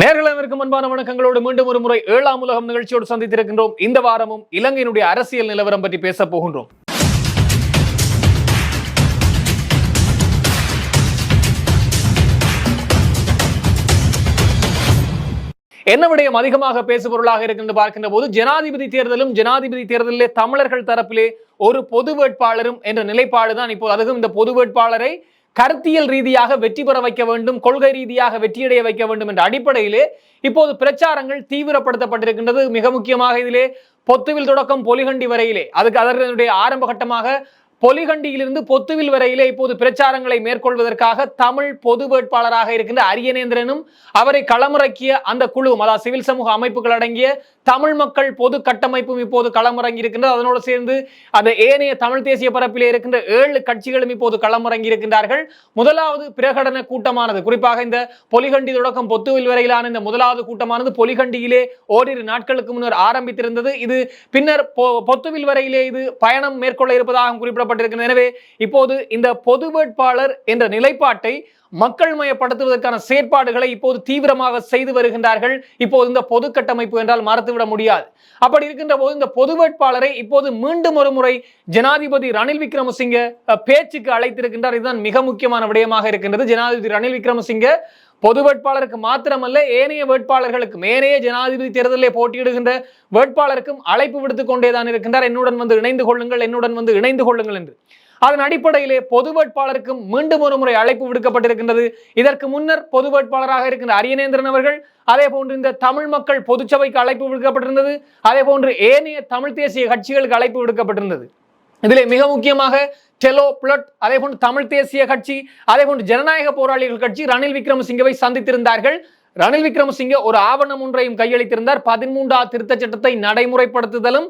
நேர்களுக்கும் அன்பான வணக்கங்களோடு மீண்டும் ஒரு முறை ஏழாம் உலகம் நிகழ்ச்சியோடு சந்தித்திருக்கின்றோம். இந்த வாரமும் இலங்கையினுடைய அரசியல் நிலவரம் பற்றி பேச போகின்றோம். என்ன விடயம்? அதிகமாக பேசுபொருளாக இருக்கின்ற பார்க்கின்ற போது ஜனாதிபதி தேர்தலும் ஜனாதிபதி தேர்தலிலே தமிழர்கள் தரப்பிலே ஒரு பொது வேட்பாளரும் என்ற நிலைப்பாடு தான் இப்போது அதுவும் இந்த பொது வேட்பாளரை கருத்தியல் ரீதியாக வெற்றி பெற வைக்க வேண்டும் கொள்கை ரீதியாக வெற்றியடைய வைக்க வேண்டும் என்ற அடிப்படையிலே இப்போது பிரச்சாரங்கள் தீவிரப்படுத்தப்பட்டிருக்கின்றது. மிக முக்கியமாக இதிலே பொத்துவில் தொடக்கம் பொலிகண்டி வரையிலே. அதுக்கு அதனுடைய ஆரம்ப கட்டமாக பொலிகண்டியிலிருந்து பொத்துவில் வரையிலே இப்போது பிரச்சாரங்களை மேற்கொள்வதற்காக தமிழ் பொது வேட்பாளராக இருக்கின்ற அரியநேந்திரனும் அவரை களமிறக்கிய அந்த குழு அதாவது சிவில் சமூக அமைப்புகள் அடங்கிய தமிழ் மக்கள் பொது கட்டமைப்பும் இப்போது களமிறங்கி இருக்கின்றது. அதனோடு சேர்ந்து அந்த ஏனைய தமிழ் தேசிய பரப்பிலே இருக்கின்ற ஏழு கட்சிகளும் இப்போது களமிறங்கி இருக்கின்றார்கள். முதலாவது பிரகடன கூட்டமானது. குறிப்பாக இந்த பொலிகண்டி தொடக்கம் பொத்துவில் வரையிலான இந்த முதலாவது கூட்டமானது பொலிகண்டியிலே ஓரிரு நாட்களுக்கு முன்னர் ஆரம்பித்திருந்தது. இது பின்னர் பொ- பொத்துவில் வரையிலே இது பயணம் மேற்கொள்ள இருப்பதாக குறிப்பிடப்பட்டிருக்கிறது எனவே இப்போது இந்த பொது வேட்பாளர் என்ற நிலைப்பாட்டை மக்கள் மயப்படுத்துவதற்கான செயற்பாடுகளை இப்போது தீவிரமாக செய்து வருகின்றார்கள். இப்போது இந்த பொது கட்டமைப்பு என்றால் மறந்துவிட முடியாது. அப்படி இருக்கின்ற போது இந்த பொது வேட்பாளரை இப்போது மீண்டும் ஒரு முறை ஜனாதிபதி ரணில் விக்ரமசிங்க பேச்சுக்கு அழைத்திருக்கின்றார். இதுதான் மிக முக்கியமான விடயமாக இருக்கின்றது. ஜனாதிபதி ரணில் விக்ரமசிங்க பொது வேட்பாளருக்கு மாத்திரமல்ல ஏனைய வேட்பாளர்களுக்கும் ஏனைய ஜனாதிபதி தேர்தலில் போட்டியிடுகின்ற வேட்பாளருக்கும் அழைப்பு விடுத்துக் கொண்டேதான் இருக்கின்றார். என்னுடன் வந்து இணைந்து கொள்ளுங்கள் என்னுடன் வந்து இணைந்து கொள்ளுங்கள் என்று. அதன் அடிப்படையிலே பொது வேட்பாளருக்கும் மீண்டும் ஒரு முறை அழைப்பு விடுக்கப்பட்டிருக்கின்றது. இதற்கு முன்னர் பொது வேட்பாளராக இருக்கின்ற அரியநேந்திரன் அவர்கள் அதே போன்று இந்த தமிழ் மக்கள் பொதுச்சபைக்கு அழைப்பு விடுக்கப்பட்டிருந்தது. அதே போன்று ஏனைய தமிழ் தேசிய கட்சிகளுக்கு அழைப்பு விடுக்கப்பட்டிருந்தது. இதிலே மிக முக்கியமாக டெலோ பிளட் அதே போன்று தமிழ் தேசிய கட்சி அதே போன்று ஜனநாயக போராளிகள் கட்சி ரணில் விக்ரமசிங்கவை சந்தித்திருந்தார்கள். ரணில் விக்ரமசிங்க ஒரு ஆவணம் ஒன்றையும் கையளித்திருந்தார். பதிமூன்றாவது திருத்த சட்டத்தை நடைமுறைப்படுத்துதலும்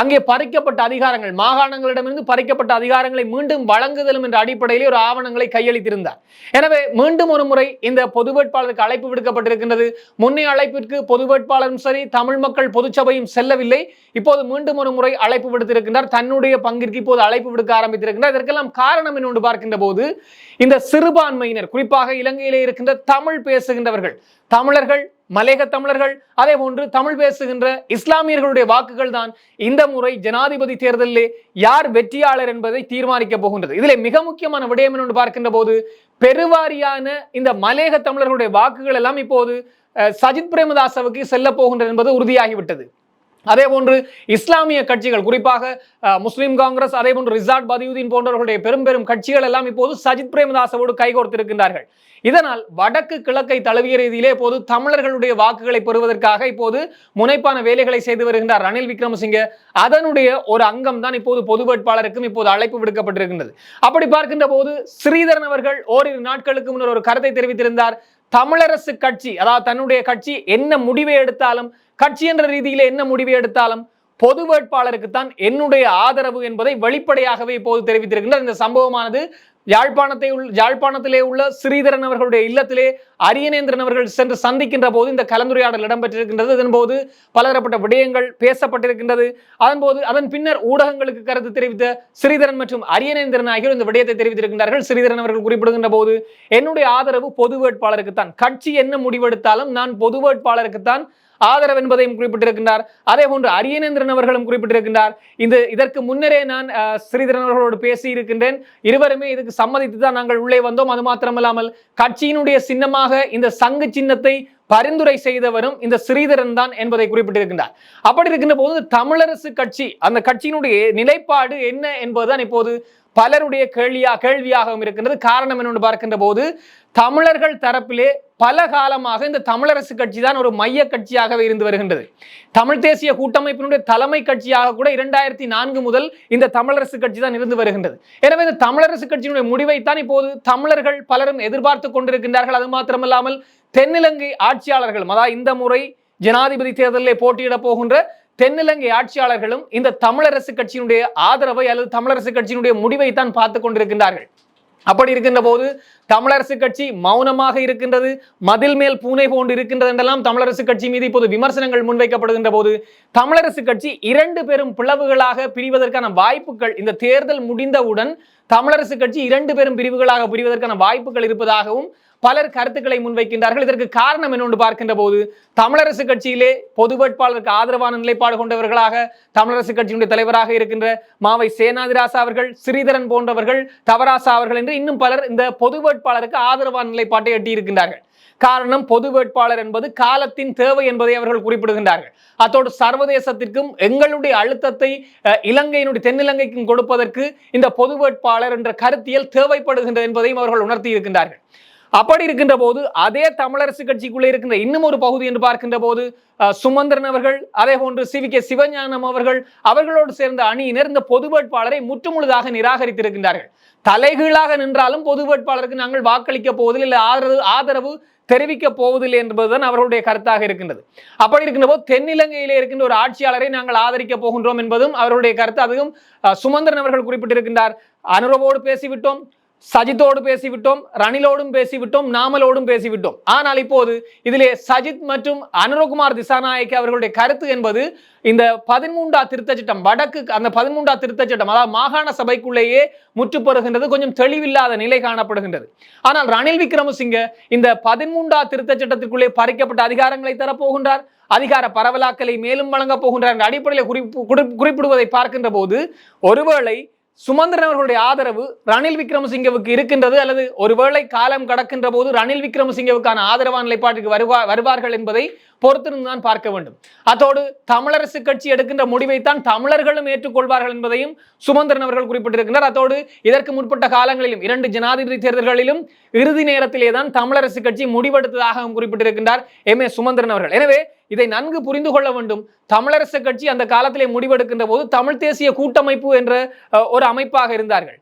அங்கே பறிக்கப்பட்ட அதிகாரங்கள். மாகாணங்களிடமிருந்து பறிக்கப்பட்ட அதிகாரங்களை மீண்டும் வழங்குதலும் என்ற அடிப்படையிலே ஒரு ஆவணங்களை கையளித்திருந்தார். எனவே மீண்டும் ஒரு முறை இந்த பொது வேட்பாளருக்கு அழைப்பு விடுக்கப்பட்டிருக்கின்றது. முன்னே அழைப்பிற்கு பொது வேட்பாளரும் சரி தமிழ் மக்கள் பொதுச்சபையும் செல்லவில்லை. இப்போது மீண்டும் ஒரு முறை அழைப்பு விடுத்திருக்கின்றார். தன்னுடைய பங்கிற்கு இப்போது அழைப்பு விடுக்க ஆரம்பித்திருக்கின்றார். இதற்கெல்லாம் காரணம் என்னொன்று பார்க்கின்ற போது இந்த சிறுபான்மையினர் குறிப்பாக இலங்கையிலே இருக்கின்ற தமிழ் பேசுகின்றவர்கள் தமிழர்கள் மலேக தமிழர்கள் அதே போன்று தமிழ் பேசுகின்ற இஸ்லாமியர்களுடைய வாக்குகள் தான் இந்த முறை ஜனாதிபதி தேர்தலிலே யார் வெற்றியாளர் என்பதை தீர்மானிக்க போகின்றது. இதிலே மிக முக்கியமான விடயம் என்று பார்க்கின்ற போது பெருவாரியான இந்த மலேக தமிழர்களுடைய வாக்குகள் எல்லாம் இப்போது அஹ், சஜித் பிரேமதாசவுக்கு செல்ல போகின்றது என்பது உறுதியாகிவிட்டது. அதே போன்று இஸ்லாமிய கட்சிகள் குறிப்பாக முஸ்லீம் காங்கிரஸ் அதே போன்று ரிசார்ட் பதியுதீன் போன்றவர்களுடைய பெரும் பெரும் கட்சிகள் எல்லாம் இப்போது சஜித் பிரேமதாசவோடு கைகோர்த்திருக்கின்றார்கள் இதனால் வடக்கு கிழக்கை தழுவிய ரீதியிலே இப்போது தமிழர்களுடைய வாக்குகளை பெறுவதற்காக இப்போது முனைப்பான வேலைகளை செய்து வருகின்றார் ரணில் விக்ரமசிங்க. அதனுடைய ஒரு அங்கம் தான் இப்போது பொது வேட்பாளருக்கும் இப்போது அழைப்பு விடுக்கப்பட்டிருக்கின்றது. அப்படி பார்க்கின்ற போது ஸ்ரீதரன் அவர்கள் ஓரிரு நாட்களுக்கு முன்னர் ஒரு கருத்தை தெரிவித்திருந்தார். தமிழரசு கட்சி அதாவது தன்னுடைய கட்சி என்ன முடிவை எடுத்தாலும் கட்சி என்ற ரீதியில என்ன முடிவை எடுத்தாலும் பொது வேட்பாளருக்கு தான் என்னுடைய ஆதரவு என்பதை வெளிப்படையாகவே இப்போது தெரிவித்திருக்கின்றார் இந்த சம்பவமானது யாழ்ப்பாணத்தை உள் யாழ்ப்பாணத்திலே உள்ள ஸ்ரீதரன் அவர்களுடைய இல்லத்திலே அரியநேந்திரன் அவர்கள் சென்று சந்திக்கின்ற போது இந்த கலந்துரையாடல் இடம்பெற்றிருக்கின்றது. இதன்போது பலதரப்பட்ட விடயங்கள் பேசப்பட்டிருக்கின்றது. அதன்போது அதன் பின்னர் ஊடகங்களுக்கு கருத்து தெரிவித்த ஸ்ரீதரன் மற்றும் அரியநேந்திரன் ஆகியோர் இந்த விடயத்தை தெரிவித்திருக்கின்றார்கள். ஸ்ரீதரன் அவர்கள் குறிப்பிடுகின்ற போது என்னுடைய ஆதரவு பொது வேட்பாளருக்கு தான் கட்சி என்ன முடிவெடுத்தாலும் நான் பொது வேட்பாளருக்கு தான் ஆதரவு என்பதையும் குறிப்பிட்டிருக்கின்றார். அதே போன்று அரியநேந்திரன் அவர்களும் குறிப்பிட்டிருக்கின்றார். இந்த இதற்கு முன்னரே நான் ஸ்ரீதரன் அவர்களோடு பேசி இருக்கின்றேன் இருவருமே இதுக்கு சம்மதித்து தான் நாங்கள் உள்ளே வந்தோம். அது மாத்திரமல்லாமல் கட்சியினுடைய சின்னமாக இந்த சங்கு சின்னத்தை பரிந்துரை செய்தவரும் இந்த ஸ்ரீதரன் தான் என்பதை குறிப்பிட்டிருக்கின்றார். அப்படி இருக்கின்ற போது தமிழரசு கட்சி அந்த கட்சியினுடைய நிலைப்பாடு என்ன என்பதுதான் இப்போது பலருடைய கேள்வியா கேள்வியாகவும் இருக்கின்றது. காரணம் என்னென்று பார்க்கின்ற போது தமிழர்கள் தரப்பிலே பல காலமாக இந்த தமிழரசு கட்சி தான் ஒரு மைய கட்சியாகவே இருந்து வருகின்றது. தமிழ் தேசிய கூட்டமைப்பினுடைய தலைமை கட்சியாக கூட இரண்டாயிரத்தி நான்கு முதல் இந்த தமிழரசு கட்சி தான் இருந்து வருகின்றது. எனவே இந்த தமிழரசு கட்சியினுடைய முடிவைத்தான் இப்போது தமிழர்கள் பலரும் எதிர்பார்த்து கொண்டிருக்கின்றார்கள். அது மாத்திரமல்லாமல் தென்னிலங்கை ஆட்சியாளர்களும் அதாவது இந்த முறை ஜனாதிபதி தேர்தலில் போட்டியிட போகின்ற தென்னிலங்கை ஆட்சியாளர்களும் இந்த தமிழரசு கட்சியினுடைய ஆதரவை அல்லது தமிழரசு கட்சியினுடைய முடிவை தான் பார்த்து கொண்டிருக்கின்றார்கள். அப்படி இருக்கின்ற போது தமிழரசு கட்சி மௌனமாக இருக்கின்றது மதில் மேல் பூனை போன்று இருக்கின்றது என்றெல்லாம் தமிழரசு கட்சி மீது இப்போது விமர்சனங்கள் முன்வைக்கப்படுகின்ற போது தமிழரசு கட்சி இரண்டு பெரும் பிளவுகளாக பிரிவதற்கான வாய்ப்புகள் இந்த தேர்தல் முடிந்தவுடன் தமிழரசு கட்சி இரண்டு பெரும் பிரிவுகளாக பிரிவதற்கான வாய்ப்புகள் இருப்பதாகவும் பலர் கருத்துக்களை முன்வைக்கின்றார்கள். இதற்கு காரணம் என்னொன்று பார்க்கின்ற போது தமிழரசு கட்சியிலே பொது வேட்பாளருக்கு ஆதரவான நிலைப்பாடு கொண்டவர்களாக தமிழரசு கட்சியினுடைய தலைவராக இருக்கின்ற மாவை சேனாதிராசா அவர்கள் ஸ்ரீதரன் போன்றவர்கள் தவராசா அவர்கள் என்று இன்னும் பலர் இந்த பொது வேட்பாளருக்கு ஆதரவான நிலைப்பாட்டை எட்டியிருக்கின்றார்கள். காரணம் பொது வேட்பாளர் என்பது காலத்தின் தேவை என்பதை அவர்கள் குறிப்பிடுகின்றார்கள். அத்தோடு சர்வதேசத்திற்கும் எங்களுடைய அழுத்தத்தை இலங்கையினுடைய தென்னிலங்கைக்கும் கொடுப்பதற்கு இந்த பொது வேட்பாளர் என்ற கருத்தியல் தேவைப்படுகின்றது என்பதையும் அவர்கள் உணர்த்தி இருக்கின்றார்கள் அப்படி இருக்கின்ற போது அதே தமிழரசு கட்சிக்குள்ளே இருக்கின்ற இன்னும் ஒரு பகுதி என்று பார்க்கின்ற போது சுமந்திரன் அவர்கள் அதே போன்று சி. வி. கே. சிவஞானம் அவர்கள் அவர்களோடு சேர்ந்த அணியினர் இந்த பொது வேட்பாளரை முற்றுமுழுதாக நிராகரித்திருக்கின்றார்கள். தலைகீழாக நின்றாலும் பொது வேட்பாளருக்கு நாங்கள் வாக்களிக்க போவதில்லை இல்லை ஆதரவு ஆதரவு தெரிவிக்க போவதில்லை என்பதுதான் அவர்களுடைய கருத்தாக இருக்கின்றது. அப்படி இருக்கின்ற போது தென்னிலங்கையிலே இருக்கின்ற ஒரு ஆட்சியாளரை நாங்கள் ஆதரிக்க போகின்றோம் என்பதும் அவருடைய கருத்து. அதுவும் அஹ், சுமந்திரன் அவர்கள் குறிப்பிட்டிருக்கின்றார். அனுரவோடு பேசிவிட்டோம். சஜித்தோடு பேசிவிட்டோம் ரணிலோடும் பேசிவிட்டோம் நாமலோடும் பேசிவிட்டோம். ஆனால் இப்போது இதிலே சஜித் மற்றும் அனுரகுமார் திசாநாயக் அவர்களுடைய கருத்து என்பது இந்த பதிமூன்றா திருத்தச் சட்டம் வடக்கு அந்த பதிமூன்றா திருத்தச் சட்டம் அதாவது மாகாண சபைக்குள்ளேயே முற்றுப்பெறுகின்றது கொஞ்சம் தெளிவில்லாத நிலை காணப்படுகின்றது. ஆனால் ரணில் விக்ரமசிங்க இந்த பதிமூன்றா திருத்த சட்டத்திற்குள்ளே பறிக்கப்பட்ட அதிகாரங்களை தரப்போகின்றார். அதிகார பரவலாக்கலை மேலும் வழங்கப் போகின்றார் என்ற அடிப்படையில் குறிப்பிடுவதை பார்க்கின்ற போது ஒருவேளை சுமந்திரன் அவர்களுடைய ஆதரவு ரணில் விக்ரமசிங்கவுக்கு இருக்கின்றது அல்லது ஒருவேளை காலம் கடக்கின்ற போது ரணில் விக்ரமசிங்கவுக்கான ஆதரவான நிலைப்பாட்டுக்கு வருவா வருவார்கள் என்பதை பொறுத்திருந்துதான் பார்க்க வேண்டும். அதோடு தமிழரசு கட்சி எடுக்கின்ற முடிவைத்தான் தமிழர்களும் ஏற்றுக்கொள்வார்கள் என்பதையும் சுமந்திரன் அவர்கள் குறிப்பிட்டிருக்கிறார் அதோடு இதற்கு முற்பட்ட காலங்களிலும் இரண்டு ஜனாதிபதி தேர்தல்களிலும் இறுதி நேரத்திலே தான் தமிழரசு கட்சி முடிவெடுத்ததாகவும் குறிப்பிட்டிருக்கின்றார் எம். ஏ. சுமந்திரன் அவர்கள். எனவே இதை நன்கு புரிந்து கொள்ள வேண்டும். தமிழரசு கட்சி அந்த காலத்திலே முடிவெடுக்கின்ற போது தமிழ் தேசிய கூட்டமைப்பு என்ற ஒரு அமைப்பாக இருந்தார்கள்.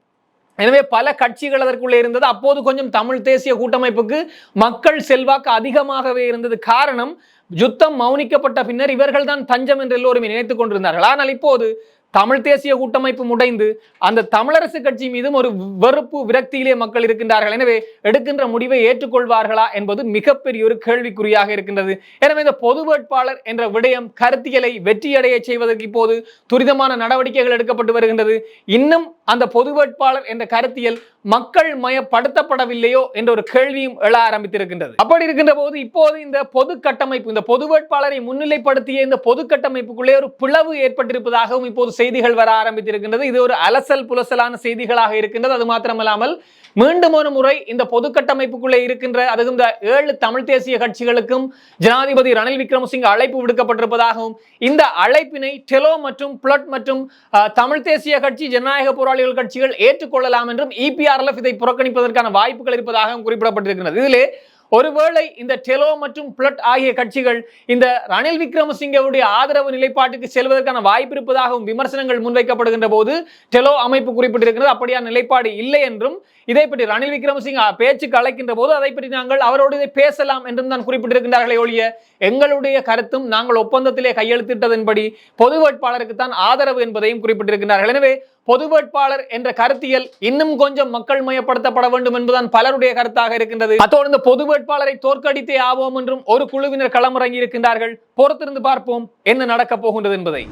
எனவே பல கட்சிகள் அதற்குள்ளே இருந்தது. அப்போது கொஞ்சம் தமிழ் தேசிய கூட்டமைப்புக்கு மக்கள் செல்வாக்கு அதிகமாகவே இருந்தது. காரணம் யுத்தம் மௌனிக்கப்பட்ட பின்னர் இவர்கள் தான் தஞ்சம் என்று எல்லோருமே நினைத்துக் கொண்டிருந்தார்கள். ஆனால் இப்போது தமிழ் தேசிய கூட்டமைப்பு முடைந்து அந்த தமிழரசு கட்சி மீதும் ஒரு வெறுப்பு விரக்தியிலே மக்கள் இருக்கின்றார்கள். எனவே எடுக்கின்ற முடிவை ஏற்றுக்கொள்வார்களா என்பது மிகப்பெரிய ஒரு கேள்விக்குறியாக இருக்கின்றது. எனவே இந்த பொது வேட்பாளர் என்ற விடயம் கருத்தியலை வெற்றியடைய செய்வதற்கு இப்போது துரிதமான நடவடிக்கைகள் எடுக்கப்பட்டு வருகின்றது. இன்னும் அந்த பொது வேட்பாளர் என்ற கருத்தியல் மக்கள் மயப்படுத்தப்படவில்லையோ என்ற ஒரு கேள்வியும் எழ ஆரம்பித்திருக்கின்றது. அப்படி இருக்கின்ற போது இப்போது இந்த பொது கட்டமைப்பு இந்த பொது வேட்பாளரை முன்னிலைப்படுத்திய இந்த பொது கட்டமைப்புக்குள்ளே ஒரு பிளவு ஏற்பட்டிருப்பதாகவும் இப்போது செய்திகள் வர ஆரம்பித்திருக்கின்றது. இது ஒரு அலசல் புலசலான செய்திகளாக இருக்கின்றது. அது மாத்திரமல்லாமல் மீண்டும் ஒரு முறை இந்த பொது கட்டமைப்புக்குள்ளே இருக்கின்ற அதுவும் இந்த ஏழு தமிழ் தேசிய கட்சிகளுக்கும் ஜனாதிபதி ரணில் விக்ரமசிங்க அழைப்பு விடுக்கப்பட்டிருப்பதாகவும் இந்த அழைப்பினை டெலோ மற்றும் பிளட் மற்றும் தமிழ் தேசிய கட்சி ஜனநாயக போராளிகள் கட்சிகள் ஏற்றுக்கொள்ளலாம் என்றும் இபிஆர்எல்எஃப் இதை புறக்கணிப்பதற்கான வாய்ப்புகள் இருப்பதாகவும் குறிப்பிடப்பட்டிருக்கிறது. இதிலே ஒருவேளை இந்த டெலோ மற்றும் பிளட் ஆகிய கட்சிகள் இந்த ரணில் விக்ரமசிங்கவுடைய ஆதரவு நிலைப்பாட்டுக்கு செல்வதற்கான வாய்ப்பு இருப்பதாகவும் விமர்சனங்கள் முன்வைக்கப்படுகின்ற போது டெலோ அமைப்பு குறிப்பிட்டிருக்கிறது. அப்படியான நிலைப்பாடு இல்லை என்றும் இதை பற்றி ரணில் விக்ரமசிங் பேச்சு கலைக்கின்ற போது அதை பற்றி நாங்கள் அவரோடு இதை பேசலாம் என்றும் தான் குறிப்பிட்டிருக்கின்றார்களே ஒழிய எங்களுடைய கருத்தும் நாங்கள் ஒப்பந்தத்திலே கையெழுத்திட்டதன்படி பொது வேட்பாளருக்கு தான் ஆதரவு என்பதையும் குறிப்பிட்டிருக்கிறார்கள் எனவே பொது வேட்பாளர் என்ற கருத்தியல் இன்னும் கொஞ்சம் மக்கள் மயப்படுத்தப்பட வேண்டும் என்பதுதான் பலருடைய கருத்தாக இருக்கின்றது. அத்தோடு இந்த பொது வேட்பாளரை தோற்கடித்தே ஆவோம் என்றும் ஒரு குழுவினர் களமிறங்கி இருக்கின்றார்கள் பொறுத்திருந்து பார்ப்போம் என்ன நடக்கப் போகின்றது என்பதை.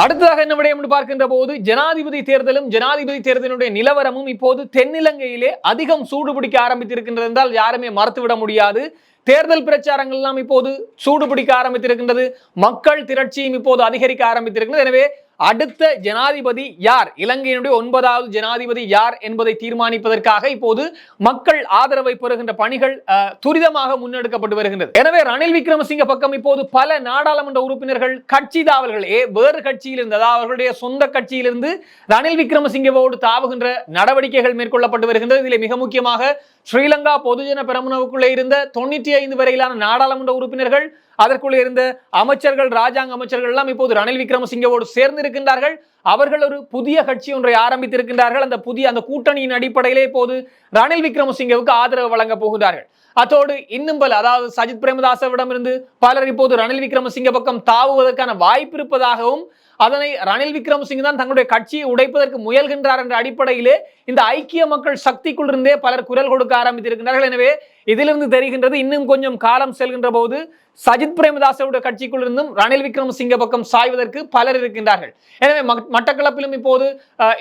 அடுத்ததாக என்ன விடயம் என்று பார்க்கின்ற போது ஜனாதிபதி தேர்தலும் ஜனாதிபதி தேர்தலுடைய நிலவரமும் இப்போது தென்னிலங்கையிலே அதிகம் சூடுபிடிக்க ஆரம்பித்திருக்கின்றது என்றால் யாருமே மறுத்துவிட முடியாது. தேர்தல் பிரச்சாரங்கள் எல்லாம் இப்போது சூடுபிடிக்க ஆரம்பித்திருக்கின்றது. மக்கள் திரட்சியும் இப்போது அதிகரிக்க ஆரம்பித்திருக்கின்றது. எனவே அடுத்த ஜனாதிபதி யார்? இலங்கையினுடைய ஒன்பதாவது ஜனாதிபதி யார் என்பதை தீர்மானிப்பதற்காக இப்போது மக்கள் ஆதரவை பெறுகின்ற பணிகள் அஹ், துரிதமாக முன்னெடுக்கப்பட்டு வருகின்றது. எனவே ரணில் விக்ரமசிங்க பக்கம் இப்போது பல நாடாளுமன்ற உறுப்பினர்கள் கட்சி தாவல்கள் ஏ வேறு கட்சியிலிருந்து அதாவது அவர்களுடைய சொந்த கட்சியிலிருந்து ரணில் விக்ரமசிங்கவோடு தாவுகின்ற நடவடிக்கைகள் மேற்கொள்ளப்பட்டு வருகின்றது. இதில் மிக முக்கியமாக ஸ்ரீலங்கா பொதுஜன பெரமுனவுக்குள்ளே இருந்த தொண்ணூற்றி ஐந்து வரையிலான நாடாளுமன்ற உறுப்பினர்கள் அதற்குள்ளே இருந்த அமைச்சர்கள் ராஜாங்க அமைச்சர்கள் எல்லாம் இப்போது ரணில் விக்ரமசிங்கவோடு சேர்ந்து இருக்கின்றார்கள் அவர்கள் ஒரு புதிய கட்சி ஒன்றை ஆரம்பித்திருக்கின்றார்கள். அந்த புதிய அந்த கூட்டணியின் அடிப்படையிலே இப்போது ரணில் விக்ரமசிங்கவுக்கு ஆதரவு வழங்கப் போகிறார்கள் அத்தோடு இன்னும் பல அதாவது சஜித் பிரேமதாசவிடமிருந்து பலர் இப்போது ரணில் விக்ரமசிங்க பக்கம் தாவுவதற்கான வாய்ப்பு இருப்பதாகவும் அதனை ரணில் விக்ரமசிங் தான் தங்களுடைய கட்சியை உடைப்பதற்கு முயல்கின்றார் என்ற அடிப்படையிலே இந்த ஐக்கிய மக்கள் சக்திக்குள் இருந்தே பலர் குரல் கொடுக்க ஆரம்பித்திருக்கிறார்கள் எனவே இதிலிருந்து தெரிகின்றது இன்னும் கொஞ்சம் காலம் செல்கின்ற போது சஜித் பிரேமதாசவுடைய கட்சிக்குள் இருந்தும் ரணில் விக்ரமசிங்க பக்கம் சாய்வதற்கு பலர் இருக்கின்றார்கள். எனவே மட்டக்களப்பிலும் இப்போது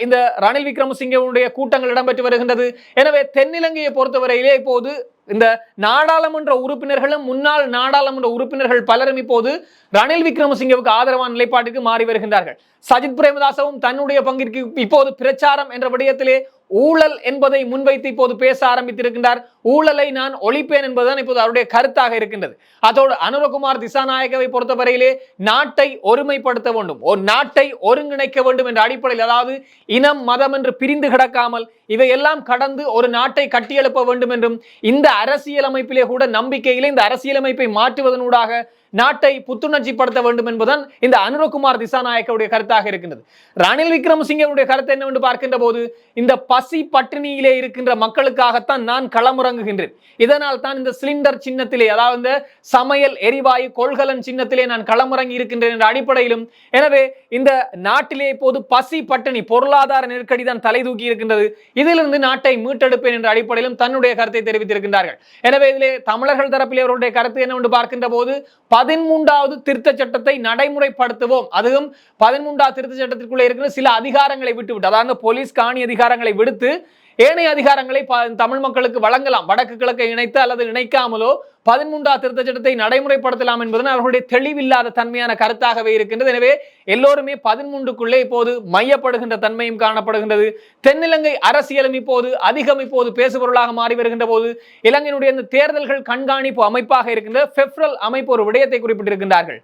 இந்த ரணில் விக்ரமசிங்கவுடைய கூட்டங்கள் இடம்பெற்று வருகின்றது. எனவே தென்னிலங்கையை பொறுத்தவரையிலே இப்போது இந்த நாடாளுமன்ற உறுப்பினர்களும் முன்னாள் நாடாளுமன்ற உறுப்பினர்கள் பலரும் இப்போது ரணில் விக்ரமசிங்கவுக்கு ஆதரவான நிலைப்பாட்டுக்கு மாறி வருகின்றார்கள். சஜித் பிரேமதாசவும் தன்னுடைய பங்கிற்கு இப்போது பிரச்சாரம் என்ற விடயத்திலே ஊழல் என்பதை முன்வைத்து இப்போது பேச ஆரம்பித்திருக்கின்றார். ஊழலை நான் ஒழிப்பேன் என்பதுதான் இப்போது அவருடைய கருத்தாக இருக்கின்றது. அதோடு அனுரகுமார் திசாநாயகவை பொறுத்தவரையிலே நாட்டை ஒருமைப்படுத்த வேண்டும். ஒரு நாட்டை ஒருங்கிணைக்க வேண்டும் என்ற அடிப்படையில் அதாவது இனம் மதம் என்று பிரிந்து கிடக்காமல் இவையெல்லாம் கடந்து ஒரு நாட்டை கட்டியெழுப்ப வேண்டும் என்றும் இந்த அரசியலமைப்பிலே கூட நம்பிக்கையிலே இந்த அரசியலமைப்பை மாற்றுவதனூடாக நாட்டை புத்துணர்ச்சி படுத்த வேண்டும் என்பதுதான் இந்த அனுரகுமார் திசாநாயக்கவுடைய கருத்தாக இருக்கின்றது. ரணில் விக்ரமசிங்கவுடைய கருத்து என்னவென்று பார்க்கின்ற போது இந்த பசி பட்டினியிலே இருக்கின்ற மக்களுக்காகத்தான் நான் களமுறங்குகின்றேன். இதனால் தான் இந்த சிலிண்டர் சின்னத்திலே அதாவது இந்த சமையல் எரிவாயு கொள்கலன் சின்னத்திலே நான் களமுறங்கி இருக்கின்றேன் என்ற அடிப்படையிலும் எனவே இந்த நாட்டிலே இப்போது பசி பட்டினி பொருளாதார நெருக்கடி தான் தலை தூக்கி இருக்கின்றது. இதிலிருந்து நாட்டை மீட்டெடுப்பேன் என்ற அடிப்படையிலும் தன்னுடைய கருத்தை தெரிவித்திருக்கின்றார்கள். எனவே இதிலே தமிழர்கள் தரப்பிலே அவருடைய கருத்து என்னவென்று பார்க்கின்ற போது பதிமூன்றாவது திருத்த சட்டத்தை நடைமுறைப்படுத்துவோம். அதுவும் பதிமூன்றாவது திருத்த சட்டத்திற்குள்ளே இருக்கிற சில அதிகாரங்களை விட்டுவிட்டு அதாவது போலீஸ் காணி அதிகாரங்களை விடுத்து ஏனைய அதிகாரங்களை தமிழ் மக்களுக்கு வழங்கலாம். வடக்கு கிழக்கை இணைத்து அல்லது இணைக்காமலோ பதிமூன்றாம் திருத்த சட்டத்தை நடைமுறைப்படுத்தலாம் என்பது அவர்களுடைய தெளிவில்லாத தன்மையான கருத்தாகவே இருக்கின்றது. எனவே எல்லோருமே பதிமூன்றுக்குள்ளே இப்போது மையப்படுகின்ற தன்மையும் காணப்படுகின்றது. தென்னிலங்கை அரசியலும் இப்போது அதிகம் இப்போது பேசுபொருளாக மாறி வருகின்ற போது இலங்கையினுடைய இந்த தேர்தல்கள் கண்காணிப்பு அமைப்பாக இருக்கின்ற பெப்ரல் அமைப்பு ஒரு விடயத்தை குறிப்பிட்டிருக்கின்றார்கள்.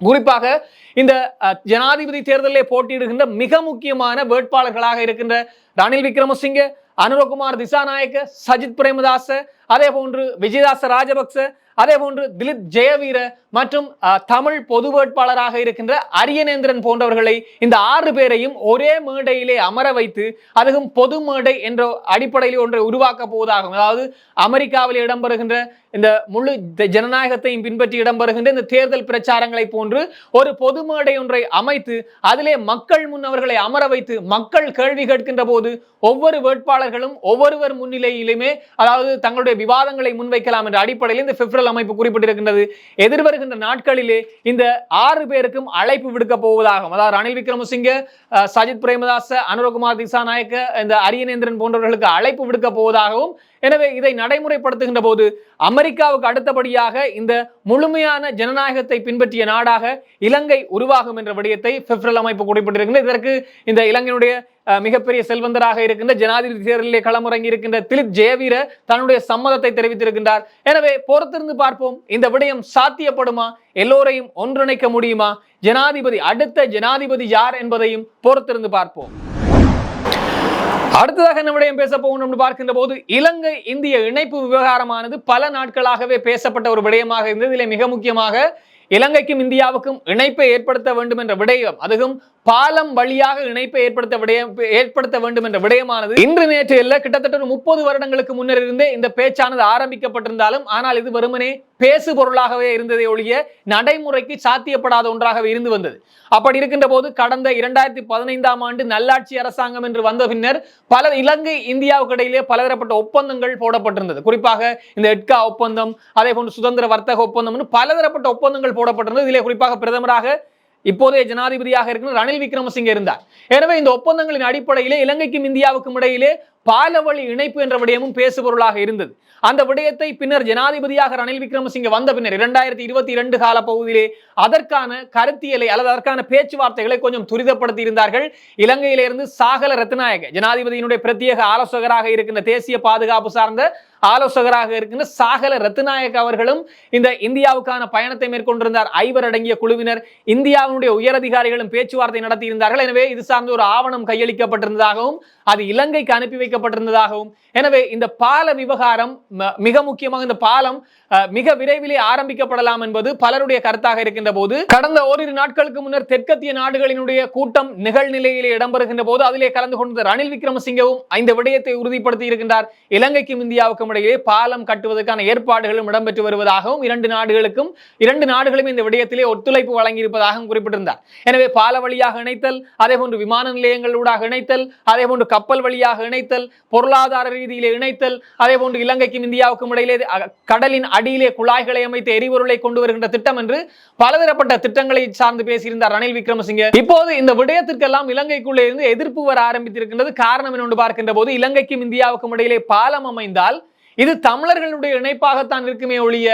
குறிப்பாக இந்த ஜனாதிபதி தேர்தலில் போட்டியிடுகின்ற மிக முக்கியமான வேட்பாளர்களாக இருக்கின்ற ரணில் விக்ரமசிங்கே அனுரகுமார் திசாநாயக்க சஜித் பிரேமதாச அதே போன்று விஜயதாச ராஜபக்ச அதே போன்று திலீப் ஜெயவீர மற்றும் அஹ், தமிழ் பொது வேட்பாளராக இருக்கின்ற அரியநேந்திரன் போன்றவர்களை இந்த ஆறு பேரையும் ஒரே மேடையிலே அமர வைத்து அதுவும் பொது மேடை என்ற அடிப்படையில் ஒன்றை உருவாக்க போவதாகும். அதாவது அமெரிக்காவில் இடம்பெறுகின்ற இந்த முழு ஜனநாயகத்தையும் பின்பற்றி இடம்பெறுகின்ற இந்த தேர்தல் பிரச்சாரங்களை போன்று ஒரு பொது மேடை ஒன்றை அமைத்து அதிலே மக்கள் முன் அவர்களை அமர வைத்து மக்கள் கேள்வி கேட்கின்ற போது ஒவ்வொரு வேட்பாளர்களும் ஒவ்வொருவர் முன்னிலையிலுமே அதாவது தங்களுடைய விவாதங்களை முன்வைக்கலாம் என்ற அடிப்படையில் இந்த பிப்ரல் அமைப்பு குறிப்பிட்டிருக்கின்றது. எதிர்வருகின்ற நாட்களிலே இந்த ஆறு பேருக்கும் அழைப்பு விடுக்க போவதாகும். அதாவது ரணில் விக்ரமசிங்க அஹ், சஜித் பிரேமதாச அனுரகுமார் திசாநாயக்க இந்த அரியநேந்திரன் போன்றவர்களுக்கு அழைப்பு விடுக்க போவதாகவும் எனவே இதை நடைமுறைப்படுத்துகின்ற போது அமெரிக்காவுக்கு அடுத்தபடியாக இந்த முழுமையான ஜனநாயகத்தை பின்பற்றிய நாடாக இலங்கை உருவாகும் என்ற விடயத்தை பிப்ரல் அமைப்பு குறிப்பிட்டிருக்கின்றது. இதற்கு இந்த இலங்கையினுடைய மிகப்பெரிய செல்வந்தராக இருக்கின்ற ஜனாதிபதி தேர்தலிலே களமிறங்கி இருக்கின்ற திலிப் ஜெயவீர தன்னுடைய சம்மதத்தை தெரிவித்திருக்கின்றார். எனவே பொறுத்திருந்து பார்ப்போம் இந்த விடயம் சாத்தியப்படுமா? எல்லோரையும் ஒன்றிணைக்க முடியுமா? ஜனாதிபதி அடுத்த ஜனாதிபதி யார் என்பதையும் பொறுத்திருந்து பார்ப்போம். அடுத்ததாக நம்முடைய பேச போகணும்னு பார்க்கின்ற போது இலங்கை இந்திய இணைப்பு விவகாரமானது பல நாட்களாகவே பேசப்பட்ட ஒரு விடயமாக இருந்தது. இதில் மிக முக்கியமாக இலங்கைக்கும் இந்தியாவுக்கும் இணைப்பை ஏற்படுத்த வேண்டும் என்ற விடயம் அதுவும் பாலம் வழியாக இணைப்பை ஏற்படுத்த விடயம் ஏற்படுத்த வேண்டும் என்ற விடயமானது இன்று நேற்று இல்ல கிட்டத்தட்ட ஒரு முப்பது வருடங்களுக்கு முன்னர் இருந்தே இந்த பேச்சானது ஆரம்பிக்கப்பட்டிருந்தாலும் ஆனால் இது வெறுமனே பேசு பொருளாகவே இருந்ததை ஒழிய நடைமுறைக்கு சாத்தியப்படாத ஒன்றாகவே இருந்து வந்தது. அப்படி இருக்கின்ற போது கடந்த இரண்டாயிரத்தி பதினைந்தாம் ஆண்டு நல்லாட்சி அரசாங்கம் என்று வந்த பின்னர் பல இலங்கை இந்தியாவுக்கு இடையிலே பலதரப்பட்ட ஒப்பந்தங்கள் போடப்பட்டிருந்தது. குறிப்பாக இந்த எட்கா ஒப்பந்தம் அதே போன்று சுதந்திர வர்த்தக ஒப்பந்தம் பலதரப்பட்ட ஒப்பந்தங்கள் போடப்பட்டிருந்தது. இதிலே குறிப்பாக பிரதமராக இப்போதைய ஜனாதிபதியாக இருக்கிற ரணில் விக்ரமசிங்கே இருந்தார். எனவே இந்த ஒப்பந்தங்களின் அடிப்படையிலே இலங்கைக்கும் இந்தியாவுக்கும் இடையிலே பாலவழி இணைப்பு என்ற விடயமும் பேசுபொருளாக இருந்தது. அந்த விடயத்தை பின்னர் ஜனாதிபதியாக ரணில் விக்ரமசிங்கே வந்த பின்னர் இரண்டாயிரத்தி இருபத்தி இரண்டு கால பகுதியிலே அதற்கான கருத்தியலை அல்லது அதற்கான பேச்சுவார்த்தைகளை கொஞ்சம் துரிதப்படுத்தி இருந்தார்கள். இலங்கையிலிருந்து சாகல ரத்நாயக ஜனாதிபதியினுடைய பிரத்யேக ஆலோசகராக இருக்கின்ற தேசிய பாதுகாப்பு சார்ந்த ஆலோசகராக இருக்கின்ற சாகல ரத்நாயக் அவர்களும் இந்த இந்தியாவுக்கான பயணத்தை மேற்கொண்டிருந்தார். ஐவர் அடங்கிய குழுவினர் இந்தியாவினுடைய உயரதிகாரிகளும் பேச்சுவார்த்தை நடத்தியிருந்தார்கள். எனவே இது சார்ந்த ஒரு ஆவணம் கையளிக்கப்பட்டிருந்ததாகவும் அது இலங்கைக்கு அனுப்பி வைக்கப்பட்டிருந்ததாகவும். எனவே இந்த பால விவகாரம் மிக முக்கியமாக இந்த பாலம் மிக விரைவிலே ஆரம்பிக்கப்படலாம் என்பது பலருடைய கருத்தாக இருக்கின்ற போது கடந்த ஓரிரு நாட்களுக்கு முன்னர் தெற்கத்திய நாடுகளினுடைய கூட்டம் நிகழ்நிலையிலே இடம்பெறுகின்ற போது அதிலே கலந்து கொண்ட ரணில் விக்ரமசிங்கவும் இந்த விடயத்தை உறுதிப்படுத்தி இருக்கின்றார். இலங்கைக்கும் இந்தியாவுக்கும் இடையே பாலம் கட்டுவதற்கான ஏற்பாடுகளும் இடம்பெற்று வருவதாகவும் இரண்டு நாடுகளுக்கும் இரண்டு நாடுகளும் இந்த விடயத்திலே ஒத்துழைப்பு வழங்கியிருப்பதாகவும் குறிப்பிட்டிருந்தார். எனவே பால வழியாக இணைத்தல் அதேபோன்று விமான நிலையங்களூடாக இணைத்தல் அதேபோன்று கப்பல் வழியாக இணைத்தல் பொருளாதார ரீதியிலே இணைத்தல் அதேபோன்று இலங்கைக்கும் இந்தியாவுக்கும் இடையிலே கடலின் அடியிலே குழாய்களை அமைத்து எரிபொருளை கொண்டு வருகின்ற திட்டம் என்று பலதரப்பட்ட திட்டங்களை சார்ந்து பேசியிருந்தார் ரணில் விக்ரமசிங்கே. இப்போது இந்த விடயத்திற்கெல்லாம் இலங்கைக்குள்ளே இருந்து எதிர்ப்பு வர ஆரம்பித்திருக்கின்றது. காரணம் என்று பார்க்கின்ற போது இலங்கைக்கும் இந்தியாவுக்கும் இடையிலே பாலம் அமைந்தால் இது தமிழர்களுடைய இணைப்பாகத்தான் இருக்குமே ஒழிய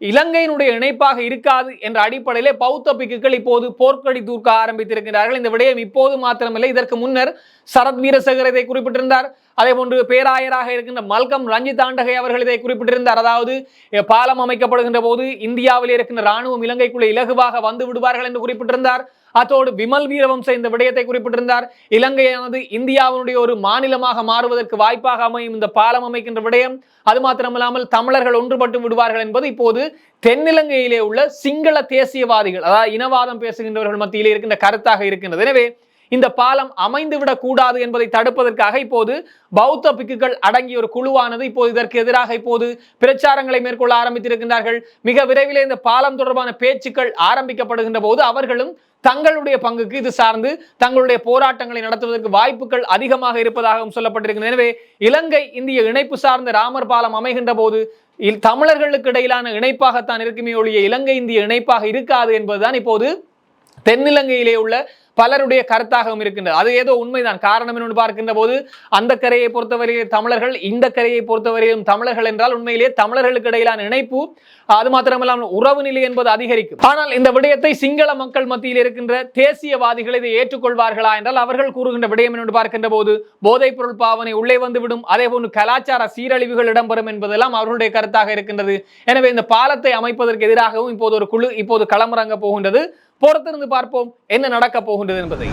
இலங்கையினுடைய இணைப்பாக இருக்காது என்ற அடிப்படையிலே பௌத்த பிக்குகள் இப்போது போர்க்கடி தூர்க்க ஆரம்பித்திருக்கிறார்கள். இந்த விடயம் இப்போது மாத்திரமில்லை. இதற்கு முன்னர் சரத் வீரசேகர் இதை குறிப்பிட்டிருந்தார். அதே போன்று பேராயராக இருக்கின்ற மல்கம் ரஞ்சித் ஆண்டகை அவர்கள் இதை குறிப்பிட்டிருந்தார். அதாவது பாலம் அமைக்கப்படுகின்ற போது இந்தியாவில் இருக்கின்ற ராணுவம் இலங்கைக்குள்ளே இலகுவாக வந்து விடுவார்கள் என்று குறிப்பிட்டிருந்தார். அத்தோடு விமல் வீரவம்ச இந்த விடயத்தை குறிப்பிட்டிருந்தார். இலங்கையானது இந்தியாவினுடைய ஒரு மாநிலமாக மாறுவதற்கு வாய்ப்பாக அமையும் இந்த பாலம் அமைக்கின்ற விடயம். அது மாத்திரமில்லாமல் தமிழர்கள் ஒன்றுபட்டு விடுவார்கள் என்பது இப்போது தென்னிலங்கையிலே உள்ள சிங்கள தேசியவாதிகள் அதாவது இனவாதம் பேசுகின்றவர்கள் மத்தியிலே இருக்கின்ற கருத்தாக இருக்கின்றது. எனவே இந்த பாலம் அமைந்து விடக் கூடாது என்பதை தடுப்பதற்காக இப்போது பௌத்த பிக்குகள் அடங்கிய ஒரு குழுவானது இப்போது இதற்கு எதிராக இப்போது பிரச்சாரங்களை மேற்கொள்ள ஆரம்பித்திருக்கின்றார்கள். மிக விரைவிலே இந்த பாலம் தொடர்பான பேச்சுக்கள் ஆரம்பிக்கப்படுகின்ற போது அவர்களும் தங்களுடைய பங்குக்கு இது சார்ந்து தங்களுடைய போராட்டங்களை நடத்துவதற்கு வாய்ப்புகள் அதிகமாக இருப்பதாகவும் சொல்லப்பட்டிருக்கிறது. எனவே இலங்கை இந்திய இணைப்பு சார்ந்த ராமர் பாலம் அமைகின்ற போது இல் தமிழர்களுக்கு இடையிலான இணைப்பாகத்தான் இருக்குமே ஒழிய இலங்கை இந்திய இணைப்பாக இருக்காது என்பதுதான் இப்போது தென்னிலங்கையிலே உள்ள பலருடைய கருத்தாகவும் இருக்கின்றது. அது ஏதோ உண்மைதான். காரணம் என்று பார்க்கின்ற போது அந்த கரையை பொறுத்தவரையிலே தமிழர்கள் இந்த கரையை பொறுத்தவரையிலும் தமிழர்கள் என்றால் உண்மையிலேயே தமிழர்களுக்கு இடையிலான இணைப்பு அது மாத்திரமல்லாமல் உறவு நிலை என்பது அதிகரிக்கும். ஆனால் இந்த விடயத்தை சிங்கள மக்கள் மத்தியில் இருக்கின்ற தேசியவாதிகள் இதை ஏற்றுக்கொள்வார்களா என்றால் அவர்கள் கூறுகின்ற விடயம் என்று பார்க்கின்ற போது போதைப் பொருள் பாவனை உள்ளே வந்துவிடும் அதே போன்று கலாச்சார சீரழிவுகள் இடம்பெறும் என்பதெல்லாம் அவர்களுடைய கருத்தாக இருக்கின்றது. எனவே இந்த பாலத்தை அமைப்பதற்கு எதிராகவும் இப்போது ஒரு குழு இப்போது களமிறங்க போகின்றது. பொறுத்திருந்து பார்ப்போம் என்ன நடக்க போகின்றது என்பதை.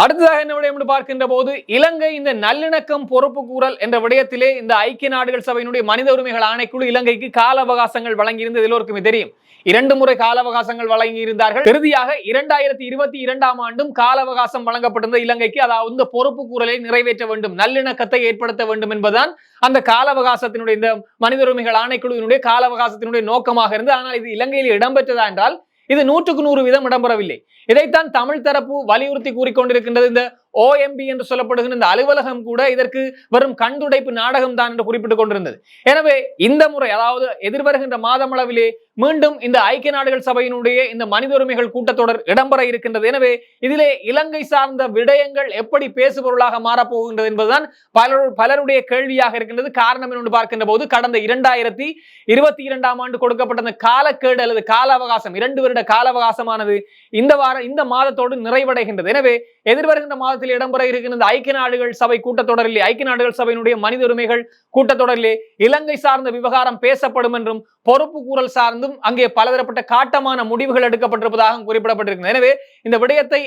அடுத்ததாக என்ன விடயம் என்று பார்க்கின்ற போது இலங்கை இந்த நல்லிணக்கம் பொறுப்பு கூறல் என்ற விடயத்திலே இந்த ஐக்கிய நாடுகள் சபையினுடைய மனித உரிமைகள் ஆணைக்குழு இலங்கைக்கு கால அவகாசங்கள் வழங்கியிருந்தது எல்லோருக்குமே தெரியும். இரண்டு முறை கால அவகாசங்கள் வழங்கி இருந்தார்கள் இறுதியாக இரண்டாயிரத்தி இருபத்தி இரண்டாம் ஆண்டும் கால அவகாசம் வழங்கப்பட்டிருந்த இலங்கைக்கு அதாவது இந்த பொறுப்பு கூறலை நிறைவேற்ற வேண்டும் நல்லிணக்கத்தை ஏற்படுத்த வேண்டும் என்பதுதான் அந்த கால அவகாசத்தினுடைய இந்த மனித உரிமைகள் ஆணைக்குழுவினுடைய கால அவகாசத்தினுடைய நோக்கமாக இருந்தது. ஆனால் இது இலங்கையில் இடம்பெற்றதா என்றால் இது நூற்றுக்கு நூறு வீதம் இடம்பெறவில்லை. இதைத்தான் தமிழ் தரப்பு வலியுறுத்தி கூறிக்கொண்டிருக்கின்றது. இந்த ஓஎம்பி என்று சொல்லப்படுகின்ற இந்த அலுவலகம் கூட இதற்கு வரும் கண்டுடைப்பு நாடகம் தான் என்று குறிப்பிட்டுக் கொண்டிருந்தது. எனவே இந்த முறை அதாவது எதிர்வருகின்ற மாதமளவிலே மீண்டும் இந்த ஐக்கிய நாடுகள் சபையினுடைய இந்த மனித உரிமைகள் கூட்டத்தொடர் இடம்பெற இருக்கின்றது. எனவே இதிலே இலங்கை சார்ந்த விடயங்கள் எப்படி பேசுபொருளாக மாறப்போகின்றது என்பதுதான் பலர் பலருடைய கேள்வியாக இருக்கின்றது. காரணம் என்று பார்க்கின்ற போது கடந்த இரண்டாயிரத்தி இருபத்தி இரண்டாம் ஆண்டு கொடுக்கப்பட்ட அந்த காலக்கேடு அல்லது கால அவகாசம் இரண்டு வருட கால அவகாசமானது இந்த வார இந்த மாதத்தோடு நிறைவடைகின்றது. எனவே எதிர்வருகின்ற மாதத்தில் இடம்பெற இருக்கின்ற இந்த ஐக்கிய நாடுகள் சபை கூட்டத்தொடரிலே ஐக்கிய நாடுகள் சபையினுடைய மனித உரிமைகள் கூட்டத்தொடரிலே இலங்கை சார்ந்த விவகாரம் பேசப்படும் என்றும் பொறுப்பு கூறல் சார்ந்தும் அங்கே பலதரப்பட்ட காட்டமான முடிவுகள் எடுக்கப்பட்டிருப்பதாகவும் குறிப்பிடப்பட்டிருக்கிறது எனவே இந்த விடயத்தை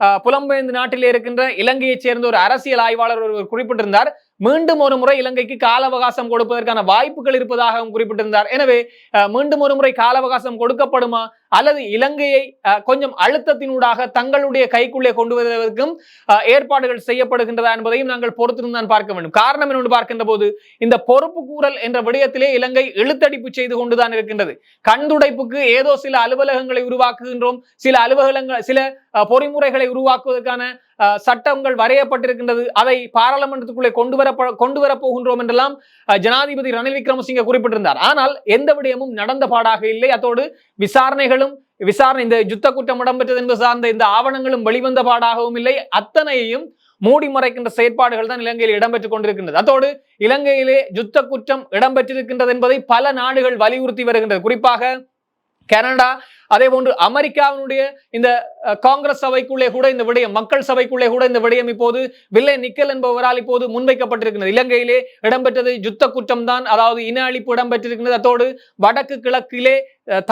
அஹ், புலம்பெயர்ந்த நாட்டிலே இருக்கின்ற இலங்கையைச் சேர்ந்த ஒரு அரசியல் ஆய்வாளர் ஒருவர் குறிப்பிட்டிருந்தார். மீண்டும் ஒரு முறை இலங்கைக்கு கால அவகாசம் கொடுப்பதற்கான வாய்ப்புகள் இருப்பதாகவும் குறிப்பிட்டிருந்தார். எனவே மீண்டும் ஒரு முறை கால அவகாசம் கொடுக்கப்படுமா? அல்லது இலங்கையை கொஞ்சம் அழுத்தத்தினூடாக தங்களுடைய கைக்குள்ளே கொண்டு வருவதற்கும் ஏற்பாடுகள் செய்யப்படுகின்றதா என்பதையும் நாங்கள் பொறுத்திருந்தான் பார்க்க வேண்டும். காரணம் என்று பார்க்கின்ற போது இந்த பொறுப்பு கூறல் என்ற விடயத்திலே இலங்கை இழுத்தடிப்பு செய்து கொண்டுதான் இருக்கின்றது. கண்துடைப்புக்கு ஏதோ சில அலுவலகங்களை உருவாக்குகின்றோம். சில அலுவலகங்கள் சில பொறிமுறைகளை உருவாக்குவதற்கான சட்டங்கள் வரையப்பட்டிருக்கின்றது. அதை பாராளுமன்றத்துக்குள்ளே கொண்டு வர கொண்டு வரப்போகின்றோம் என்றெல்லாம் ஜனாதிபதி ரணில் விக்ரமசிங்க குறிப்பிட்டிருந்தார். ஆனால் எந்த விடயமும் நடந்த பாடாக இல்லை. அத்தோடு விசாரணைகளும் விசாரணை இந்த யுத்த குற்றம் இடம்பெற்றது என்பது சார்ந்த இந்த ஆவணங்களும் வெளிவந்த பாடாகவும் இல்லை. அத்தனையையும் மூடி மறைக்கின்ற செயற்பாடுகள் தான் இலங்கையில் இடம்பெற்றுக் கொண்டிருக்கின்றது. அத்தோடு இலங்கையிலே யுத்த குற்றம் இடம்பெற்றிருக்கின்றது என்பதை பல நாடுகள் வலியுறுத்தி வருகின்றது. குறிப்பாக கனடா அதே போன்று அமெரிக்காவினுடைய இந்த காங்கிரஸ் சபைக்குள்ளே கூட இந்த விடயம் மக்கள் சபைக்குள்ளே கூட இந்த விடயம் இப்போது வில்லை நிக்கல் என்பவரால் இப்போது முன்வைக்கப்பட்டிருக்கிறது. இலங்கையிலே இடம்பெற்றது யுத்த குற்றம் தான் அதாவது இன அழிப்பு இடம்பெற்றிருக்கிறது. அத்தோடு வடக்கு கிழக்கிலே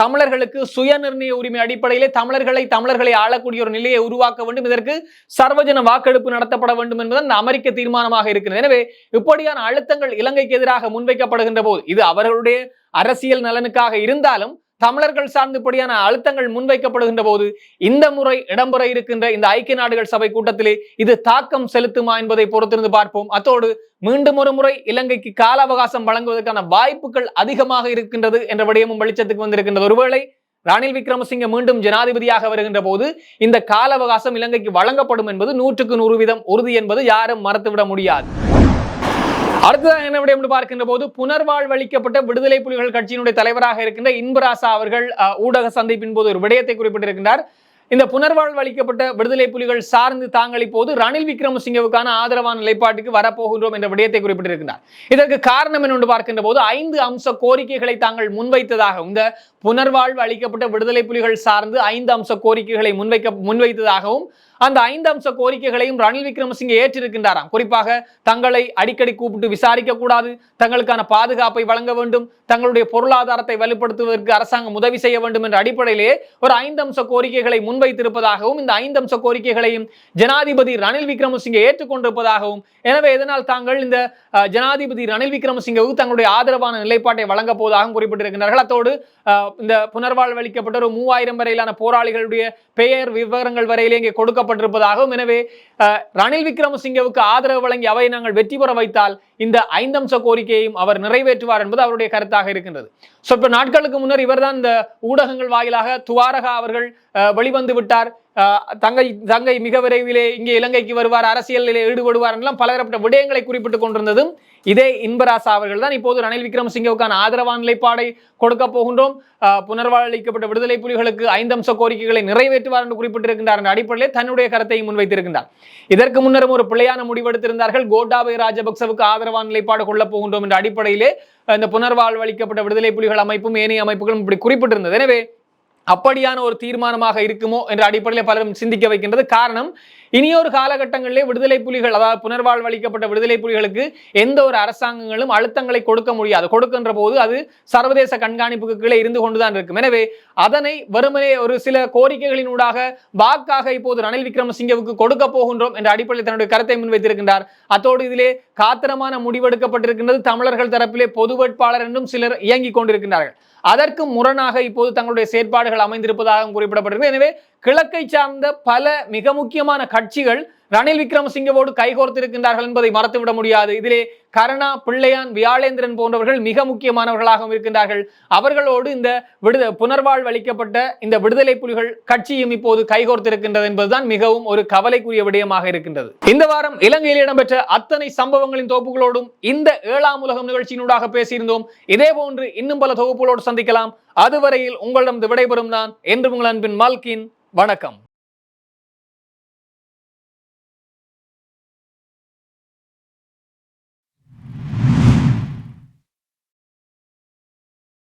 தமிழர்களுக்கு தமிழர்களுக்கு சுயநிர்ணய உரிமை அடிப்படையிலே தமிழர்களை தமிழர்களை ஆளக்கூடிய ஒரு நிலையை உருவாக்க வேண்டும். இதற்கு சர்வஜன வாக்கெடுப்பு நடத்தப்பட வேண்டும் என்பது அந்த அமெரிக்க தீர்மானமாக இருக்கிறது. எனவே இப்படியான அழுத்தங்கள் இலங்கைக்கு எதிராக முன்வைக்கப்படுகின்ற போது இது அவர்களுடைய அரசியல் நலனுக்காக இருந்தாலும் தமிழர்கள் சார்ந்து இப்படியான அழுத்தங்கள் முன்வைக்கப்படுகின்ற போது இந்த முறை இடம்பெற இருக்கின்ற இந்த ஐக்கிய நாடுகள் சபை கூட்டத்திலே இது தாக்கம் செலுத்துமா என்பதை பொறுத்திருந்து பார்ப்போம். அத்தோடு மீண்டும் ஒரு முறை இலங்கைக்கு கால அவகாசம் வழங்குவதற்கான வாய்ப்புகள் அதிகமாக இருக்கின்றது என்ற விடயமும் வெளிச்சத்துக்கு வந்திருக்கின்றது. ஒருவேளை ரணில் விக்ரமசிங்க மீண்டும் ஜனாதிபதியாக வருகின்ற போது இந்த கால அவகாசம் இலங்கைக்கு வழங்கப்படும் என்பது நூற்றுக்கு நூறு வீதம் உறுதி என்பது யாரும் மறுத்துவிட முடியாது. அடுத்ததான் என்ன விடயம் பார்க்கின்ற போது புனர்வாழ்வளிக்கப்பட்ட விடுதலை புலிகள் கட்சியினுடைய தலைவராக இருக்கின்ற இன்பராசா அவர்கள் ஊடக சந்திப்பின் போது ஒரு விடயத்தை குறிப்பிட்டிருக்கின்றார். இந்த புனர்வாழ்வளிக்கப்பட்ட விடுதலை புலிகள் சார்ந்து தாங்கள் இப்போது ரணில் விக்ரமசிங்கவுக்கான ஆதரவான நிலைப்பாட்டுக்கு வரப்போகின்றோம் என்ற விடயத்தை குறிப்பிட்டிருக்கிறார் இதற்கு காரணம் என்னென்று பார்க்கின்ற போது ஐந்து அம்ச கோரிக்கைகளை தாங்கள் முன்வைத்ததாக இந்த புனர்வாழ்வு அளிக்கப்பட்ட விடுதலை புலிகள் சார்ந்து ஐந்து அம்ச கோரிக்கைகளை முன்வைக்க முன்வைத்ததாகவும் அந்த ஐந்து அம்ச கோரிக்கைகளையும் ரணில் விக்ரமசிங்கே ஏற்றிருக்கின்றாராம். குறிப்பாக தங்களை அடிக்கடி கூப்பிட்டு விசாரிக்க கூடாது தங்களுக்கான பாதுகாப்பை வழங்க வேண்டும் தங்களுடைய பொருளாதாரத்தை வலுப்படுத்துவதற்கு அரசாங்கம் உதவி செய்ய வேண்டும் என்ற அடிப்படையிலே ஒரு ஐந்து அம்ச கோரிக்கைகளை முன்வைத்திருப்பதாகவும் இந்த ஐந்து அம்ச கோரிக்கைகளையும் ஜனாதிபதி ரணில் விக்ரமசிங்கே ஏற்றுக்கொண்டிருப்பதாகவும் எனவே இதனால் தாங்கள் இந்த ஜனாதிபதி ரணில் விக்ரமசிங்கவுக்கு தங்களுடைய ஆதரவான நிலைப்பாட்டை வழங்கப் போவதாகவும் குறிப்பிட்டிருக்கிறார்கள் அத்தோடு இந்த புனர்வாழ்வளிக்கப்பட்ட ஒரு மூவாயிரம் வரையிலான போராளிகளுடைய பெயர் விவரங்கள் வரையிலே இங்கே கொடுக்கப்பட்டிருப்பதாகவும் எனவே அஹ், ரணில் விக்ரமசிங்கவுக்கு ஆதரவு வழங்கி அவை நாங்கள் வெற்றி பெற வைத்தால் இந்த ஐந்தம்ச கோரிக்கையையும் அவர் நிறைவேற்றுவார் என்பது அவருடைய கருத்தாக இருக்கின்றது. சொற்ப நாட்களுக்கு முன்னர் இவர்தான் இந்த ஊடகங்கள் வாயிலாக துவாரகா அவர்கள் அஹ், வெளிவந்து விட்டார். தங்கை தங்கை மிக விரைவிலே இங்கே இலங்கைக்கு வருவார் அரசியலிலே ஈடுபடுவார் எல்லாம் பலதரப்பட்ட விடயங்களை குறிப்பிட்டுக் கொண்டிருந்ததும் இதே இன்பராசா அவர்கள் தான் இப்போது ரணில் விக்ரமசிங்கவுக்கான ஆதரவான நிலைப்பாடை கொடுக்க போகின்றோம். அஹ், புனர்வாழ்வளிக்கப்பட்ட விடுதலை புலிகளுக்கு ஐந்தம்ச கோரிக்கைகளை நிறைவேற்றுவார் என்று குறிப்பிட்டிருக்கின்றார் என்ற அடிப்படையில் தன்னுடைய கருத்தை முன்வைத்திருக்கின்றார் இதற்கு முன்னரும் ஒரு பிழையான முடிவெடுத்திருந்தார்கள் கோட்டாபய ராஜபக்சவுக்கு ஆதரவான நிலைப்பாடு கொள்ளப் போகின்றோம் என்ற அடிப்படையிலே இந்த புனர்வாழ்வளிக்கப்பட்ட விடுதலை புலிகள் அமைப்பும் ஏனைய அமைப்புகளும் இப்படி குறிப்பிட்டிருந்தது. எனவே அப்படியான ஒரு தீர்மானமாக இருக்குமோ என்ற அடிப்படையில் பலரும் சிந்திக்க வைக்கின்றது. காரணம் இனியொரு காலகட்டங்களிலே விடுதலை புலிகள் அதாவது புனர்வாழ்வு அளிக்கப்பட்ட விடுதலை புலிகளுக்கு எந்த ஒரு அரசாங்கங்களும் அழுத்தங்களை கொடுக்க முடியாது. கொடுக்கின்ற போது அது சர்வதேச கண்காணிப்புக்கு கீழே இருந்து கொண்டுதான் இருக்கும். எனவே அதனை வெறுமனே ஒரு சில கோரிக்கைகளினூடாக வாக்காக இப்போது ரணில் விக்ரமசிங்கவுக்கு கொடுக்க போகின்றோம் என்ற அடிப்படையில் தன்னுடைய கருத்தை முன்வைத்திருக்கின்றார். அத்தோடு இதிலே காத்திரமான முடிவெடுக்கப்பட்டிருக்கின்றது. தமிழர்கள் தரப்பிலே பொது வேட்பாளர் என்றும் சிலர் இயங்கிக் கொண்டிருக்கின்றார்கள். அதற்கு முரணாக இப்போது தங்களுடைய செயற்பாடுகள் அமைந்திருப்பதாகவும் குறிப்பிடப்பட்டிருக்கு. எனவே கிழக்கை சார்ந்த பல மிக முக்கியமான கட்சிகள் ரணில் விக்ரமசிங்கவோடு கைகோர்த்திருக்கின்றார்கள் என்பதை மறத்துவிட முடியாது. இதிலே கருணா பிள்ளையான் வியாழேந்திரன் போன்றவர்கள் மிக முக்கியமானவர்களாகவும் இருக்கின்றார்கள். அவர்களோடு இந்த விடுத புனர்வாழ்வு அளிக்கப்பட்ட இந்த விடுதலை புலிகள் கட்சியும் இப்போது கைகோர்த்திருக்கின்றது என்பதுதான் மிகவும் ஒரு கவலைக்குரிய விடயமாக இருக்கின்றது. இந்த வாரம் இலங்கையில் இடம்பெற்ற அத்தனை சம்பவங்களின் தொகுப்புகளோடும் இந்த ஏழாம் உலகம் நிகழ்ச்சியினூடாக பேசியிருந்தோம். இதே போன்று இன்னும் பல தொகுப்புகளோடு சந்திக்கலாம். அதுவரையில் உங்களிடம் விடைபெறும் நான் என்று உங்கள் அன்பின் மல்கின். வணக்கம்.